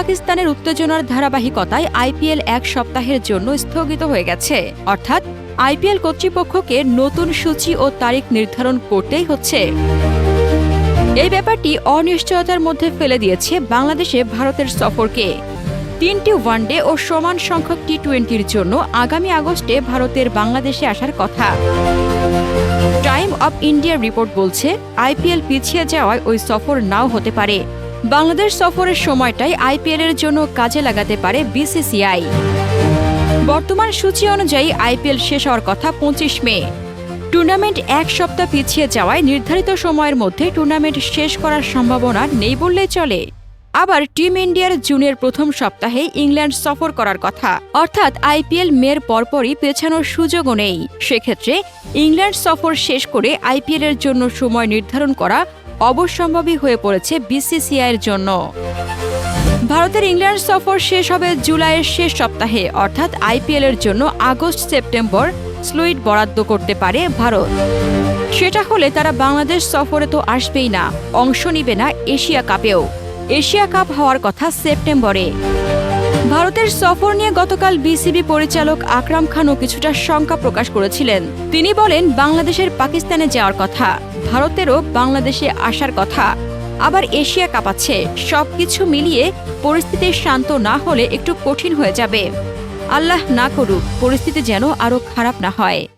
পাকিস্তানের উত্তেজনার ধারাবাহিকতায় আইপিএল এক সপ্তাহের জন্য স্থগিত হয়ে গেছে। অর্থাৎ, আইপিএল কর্তৃপক্ষকে নতুন সূচি ও তারিখ নির্ধারণ করতেই হচ্ছে। এই ব্যাপারটি অনিশ্চয়তার মধ্যে ফেলে দিয়েছে বাংলাদেশে ভারতের সফরকে। তিনটি ওয়ানডে ও সমান সংখ্যক টি টোয়েন্টির জন্য আগামী আগস্টে ভারতের বাংলাদেশে আসার কথা। টাইম অব ইন্ডিয়ার রিপোর্ট বলছে, আইপিএল পিছিয়ে যাওয়ায় ওই সফর নাও হতে পারে। বাংলাদেশ সফরের সময়টাই আইপিএল এর জন্য কাজে লাগাতে পারে বিসিসিআই। বর্তমান সূচি অনুযায়ী আইপিএল শেষ হওয়ার কথা পঁচিশ মে। টুর্নামেন্ট এক সপ্তাহ পিছিয়ে যাওয়ায় নির্ধারিত সময়ের মধ্যে টুর্নামেন্ট শেষ করার সম্ভাবনা নেই বললে চলে। আবার টিম ইন্ডিয়ার জুনের প্রথম সপ্তাহে ইংল্যান্ড সফর করার কথা। অর্থাৎ আইপিএল মের পরপরই পেছানোর সুযোগও নেই। সেক্ষেত্রে ইংল্যান্ড সফর শেষ করে আইপিএলের জন্য সময় নির্ধারণ করা অবশ্যম্ভাবী হয়ে পড়েছে বিসিসিআইয়ের জন্য। ভারতের ইংল্যান্ড সফর শেষ হবে জুলাইয়ের শেষ সপ্তাহে, অর্থাৎ আইপিএলের জন্য আগস্ট সেপ্টেম্বর স্লুইট বরাদ্দ করতে পারে ভারত। সেটা হলে তারা বাংলাদেশ সফরে তো আসবেই না, অংশ নিবে না এশিয়া কাপেও। এশিয়া কাপ হওয়ার কথা সেপ্টেম্বরে। ভারতের সফর নিয়ে গতকাল বিসিবি পরিচালক আকরাম খানও কিছুটা শঙ্কা প্রকাশ করেছিলেন। তিনি বলেন, বাংলাদেশের পাকিস্তানে যাওয়ার কথা, ভারতেরও বাংলাদেশে আসার কথা। আবার এশিয়া কাঁপাচ্ছে সব সবকিছু মিলিয়ে পরিস্থিতি শান্ত না হলে একটু কঠিন হয়ে যাবে। আল্লাহ না করুক, পরিস্থিতি যেন আরও খারাপ না হয়।